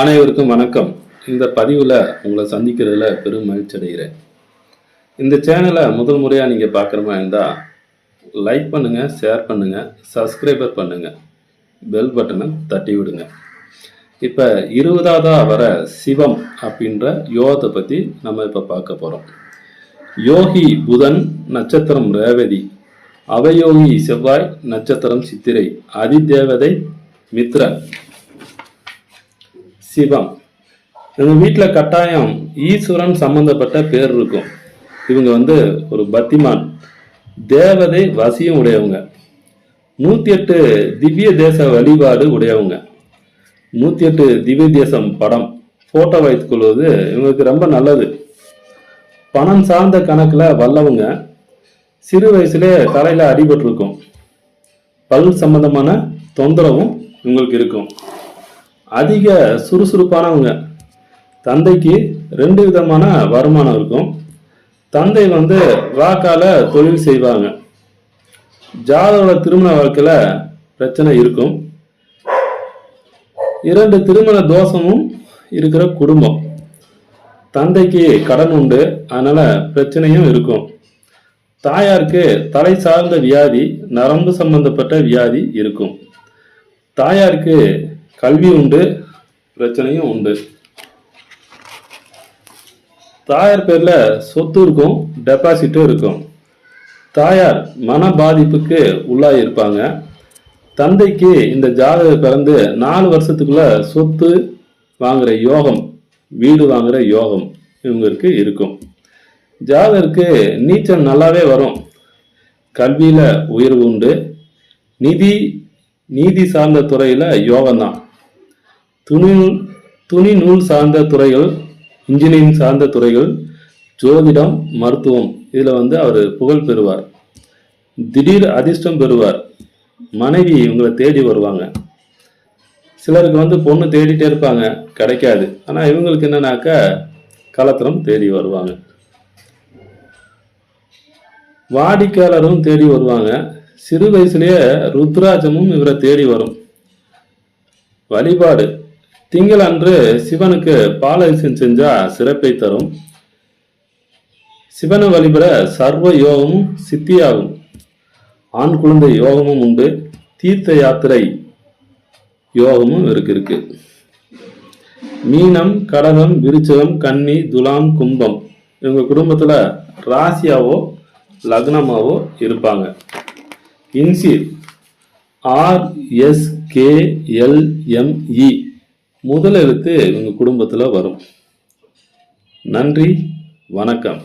அனைவருக்கும் வணக்கம். இந்த பதிவில் உங்களை சந்திக்கிறதுல பெரும் மகிழ்ச்சி அடைகிறேன். இந்த சேனலை முதல் முறையாக நீங்கள் பார்க்குற மாதிரி இருந்தால் லைக் பண்ணுங்கள் ஷேர் பண்ணுங்கள் சப்ஸ்கிரைபர் பண்ணுங்கள் பெல் பட்டனை தட்டி விடுங்க. இப்போ இருபதாவதாக வர சிவம் அப்படின்ற யோகத்தை பற்றி நம்ம இப்போ பார்க்க போகிறோம் யோகி புதன் நட்சத்திரம் ரேவதி. அவயோகி செவ்வாய் நட்சத்திரம் சித்திரை. அதிதேவதை மித்ரன். சிவம். எங்க வீட்டில் கட்டாயம் ஈஸ்வரன் சம்பந்தப்பட்ட பேர் இருக்கும். இவங்க வந்து ஒரு பத்திமான். தேவதை வசியம் உடையவங்க. நூத்தி எட்டு திவ்ய தேச வழிபாடு உடையவங்க. நூத்தி எட்டு திவ்ய தேசம் படம். போட்டோ வைத்துக் கொள்வது இவங்களுக்கு ரொம்ப நல்லது. பணம் சார்ந்த கணக்குல வல்லவங்க. சிறு வயசுலே தலையில அடிபட்டிருக்கும். பல் சம்பந்தமான தொந்தரவும் இவங்களுக்கு இருக்கும். அதிக சுறுசுறுப்பானவங்க. தந்தைக்கு ரெண்டு விதமான வருமானம் இருக்கும். தந்தை வந்து ராக்கால தொழில் செய்வாங்க. ஜாதகோட திருமண வாழ்க்கையில பிரச்சனை இருக்கும். இரண்டு திருமண தோஷமும் இருக்கிற குடும்பம். தந்தைக்கு கடன் உண்டு அதனால பிரச்சனையும் இருக்கும். தாயாருக்கு தலை சார்ந்த வியாதி நரம்பு சம்பந்தப்பட்ட வியாதி இருக்கும். தாயாருக்கு கல்வி உண்டு பிரச்சனையும் உண்டு. தாயார் பேரில் சொத்து இருக்கும் டெபாசிட்டும் இருக்கும். தாயார் மன பாதிப்புக்கு உள்ளாகி இருப்பாங்க. தந்தைக்கு இந்த ஜாதக பிறந்து நாலு வருஷத்துக்குள்ள சொத்து வாங்குற யோகம் வீடு வாங்குற யோகம் இவங்களுக்கு இருக்கும். ஜாதகருக்கு நீச்சல் நல்லாவே வரும். கல்வியில் உயர்வு உண்டு. நிதி நீதி சார்ந்த துறையில யோகம்தான். துணி துணி நூல் சார்ந்த துறைகள் இன்ஜினியரிங் சார்ந்த துறைகள் ஜோதிடம் மருத்துவம். இதில் வந்து அவர் புகழ் பெறுவார். திடீர் அதிர்ஷ்டம் பெறுவார். மனைவி இவங்களை தேடி வருவாங்க. சிலருக்கு வந்து பொண்ணு தேடிட்டே இருப்பாங்க. கிடைக்காது. ஆனால் இவங்களுக்கு என்னன்னாக்கா கலத்திரம் தேடி வருவாங்க. வாடிக்கையாளரும் தேடி வருவாங்க. சிறு வயசுலேயே ருத்ராஜமும் இவரை தேடி வரும். வழிபாடு. திங்கள் அன்று சிவனுக்கு பாலாபிஷேகம் செஞ்சா சிறப்பை தரும். சிவனை வழிபட சர்வ யோகமும் சித்தியாகும். ஆண் குழந்தை யோகமும் உண்டு. தீர்த்த யாத்திரை யோகமும் இருக்கு இருக்கு. மீனம் கடகம் விருச்சகம் கன்னி துலாம் கும்பம் இவங்க குடும்பத்துல ராசியாவோ லக்னமாவோ இருப்பாங்க. இன்சீர் ஆர் எஸ் கே எல் முதல் எழுத்து இவங்க குடும்பத்தில் வரும். நன்றி வணக்கம்.